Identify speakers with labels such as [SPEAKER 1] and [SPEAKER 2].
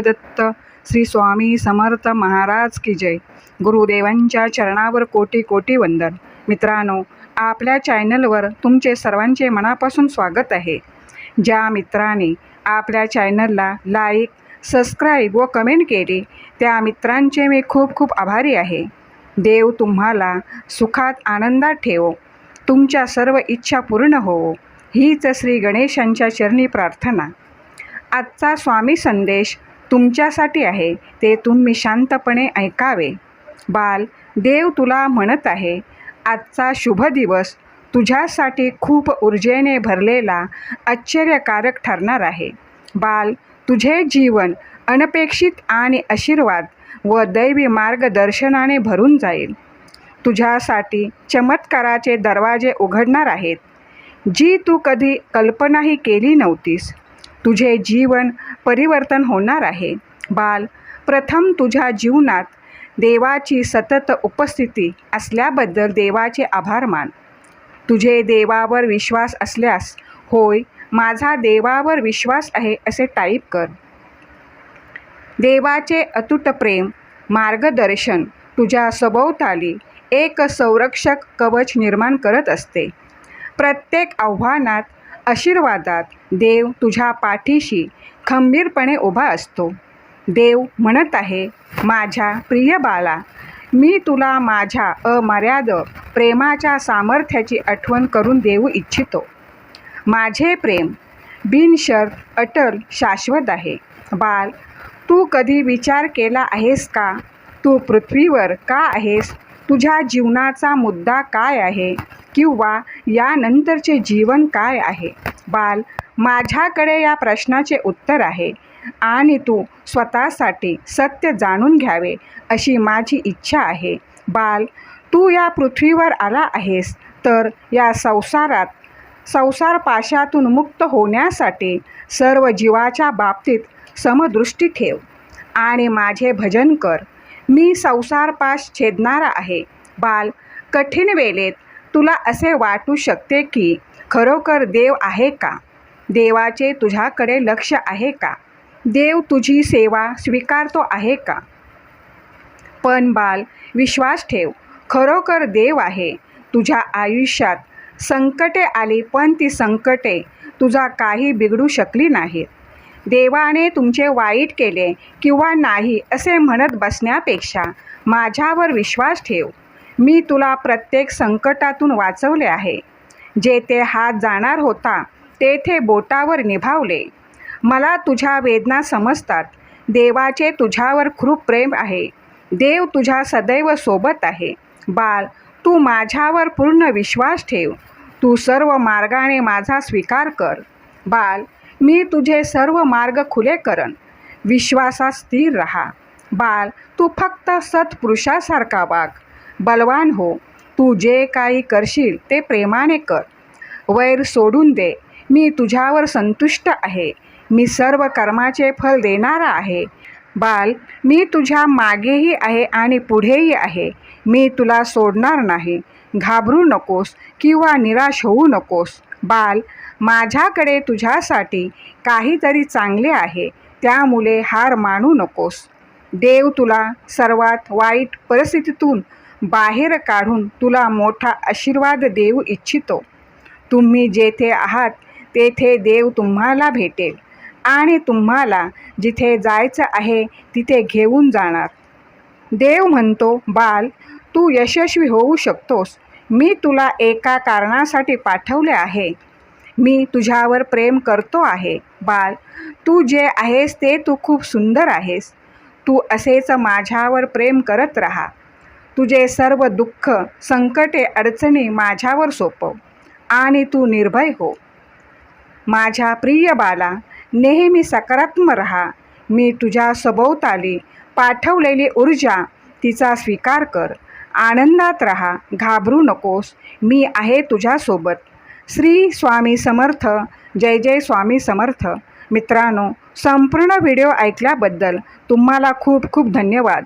[SPEAKER 1] दत्त श्री स्वामी समर्थ महाराज की जय. गुरुदेवांच्या चरणावर कोटी कोटी वंदन. मित्रांनो आपल्या चॅनलवर तुमचे सर्वांचे मनापासून स्वागत आहे. ज्या मित्राने आपल्या चॅनलला लाईक सबस्क्राईब व कमेंट केली त्या मित्रांचे मी खूप खूप आभारी आहे. देव तुम्हाला सुखात आनंदात ठेवो. तुमच्या सर्व इच्छा पूर्ण होवो. हीच श्री गणेशांच्या चरणी प्रार्थना. आजचा स्वामी संदेश तुमच्यासाठी आहे ते तुम्ही शांतपणे ऐकावे. बाल देव तुला म्हणत आहे आजचा शुभ दिवस तुझ्यासाठी खूप ऊर्जेने भरलेला आश्चर्यकारक ठरणार आहे. बाल तुझे जीवन अनपेक्षित आणि आशीर्वाद व दैवी मार्गदर्शनाने भरून जाईल. तुझ्यासाठी चमत्काराचे दरवाजे उघडणार आहेत. जी तू कधी कल्पनाही केली नव्हतीस तुझे जीवन परिवर्तन होणार आहे. बाल प्रथम तुझ्या जीवनात देवाची सतत उपस्थिती असल्याबद्दल देवाचे आभार मान. तुझे देवावर विश्वास असल्यास होय माझा देवावर विश्वास आहे असे टाईप कर. देवाचे अतूट प्रेम मार्गदर्शन तुझ्या सभोवताली एक संरक्षक कवच निर्माण करत असते. प्रत्येक आव्हानात आशीर्वादात देव तुझ्या पाठीशी खंबीरपणे उभा असतो. देव म्हणत आहे माझ्या प्रिय बाला मी तुला माझ्या अमर्याद प्रेमाच्या सामर्थ्याची आठवण करून देऊ इच्छितो. माझे प्रेम बिनशर्त अटल शाश्वत आहे. बाल तू कधी विचार केला आहेस का? तू पृथ्वीवर का आहेस? तुझ्या जीवनाचा मुद्दा काय आहे? किंवा यानंतरचे जीवन काय आहे? बाल माझ्याकडे या प्रश्नाचे उत्तर आहे. आणि तू स्वतःसाठी सत्य जाणून घ्यावे अशी माझी इच्छा आहे. बाल तू या पृथ्वीवर आला आहेस तर या संसारात संसार पाशातून मुक्त होण्यासाठी सर्व जीवाच्या बाबतीत समदृष्टी ठेव. आणि माझे भजन कर. मी संसारपाश छेदणारा आहे. बाल कठीण वेळेत तुला असे वाटू शकते की खरोखर देव आहे का? देवाचे तुझ्याकडे लक्ष आहे का? देव तुझी सेवा स्वीकारतो आहे का? पण बाल विश्वास ठेव. खरोखर देव आहे. तुझ्या आयुष्यात संकटे आली पण ती संकटे तुझा काही बिघडू शकली नाहीत. देवाने तुमचे वाईट केले किंवा नाही असे म्हणत बसण्यापेक्षा माझ्यावर विश्वास ठेव. मी तुला प्रत्येक संकटातून वाचवले आहे. जेथे हात जाणार होता तेथे बोटावर निभावले. मला तुझ्या वेदना समजतात. देवाचे तुझ्यावर खूप प्रेम आहे. देव तुझ्या सदैव सोबत आहे. बाल तू माझ्यावर पूर्ण विश्वास ठेव. तू सर्व मार्गाने माझा स्वीकार कर. बाल मी तुझे सर्व मार्ग खुले करन विश्वासात स्थिर राहा. बाल तू फक्त सत्पुरुषासारखा वाग. बलवान हो. तू जे काही करशील ते प्रेमाने कर. वैर सोडून दे. मी तुझ्यावर संतुष्ट आहे. मी सर्व कर्माचे फल देणारा आहे. बाल मी तुझ्या मागेही आहे आणि पुढेही आहे. मी तुला सोडणार नाही. घाबरू नकोस किंवा निराश होऊ नकोस. बाल माझ्याकडे तुझ्यासाठी काहीतरी चांगले आहे. त्यामुळे हार मानू नकोस. देव तुला सर्वात वाईट परिस्थितीतून बाहेर काढून तुला मोठा आशीर्वाद देऊ इच्छितो. तुम्ही जेथे आहात तेथे देव तुम्हाला भेटेल. आणि तुम्हाला जिथे जायचं आहे तिथे घेऊन जाणार. देव म्हणतो बाल तू यशस्वी होऊ शकतोस. मी तुला एका कारणासाठी पाठवले आहे. मी तुझ्यावर प्रेम करतो आहे. बाल तू जे आहेस ते तू खूप सुंदर आहेस. तू असेच माझ्यावर प्रेम करत राहा. तुझे सर्व दुःख संकटे अडचणी माझ्यावर सोपव. आणि तू निर्भय हो. माझ्या प्रिय बाला नेहमी सकारात्मक राहा. मी तुझ्या सभोवताली पाठवलेली ऊर्जा तिचा स्वीकार कर. आनंदात राहा घाबरू नकोस. मी आहे तुझ्यासोबत. श्री स्वामी समर्थ जय जय स्वामी समर्थ. मित्रांनो संपूर्ण व्हिडिओ ऐकल्याबद्दल तुम्हाला खूप खूप धन्यवाद.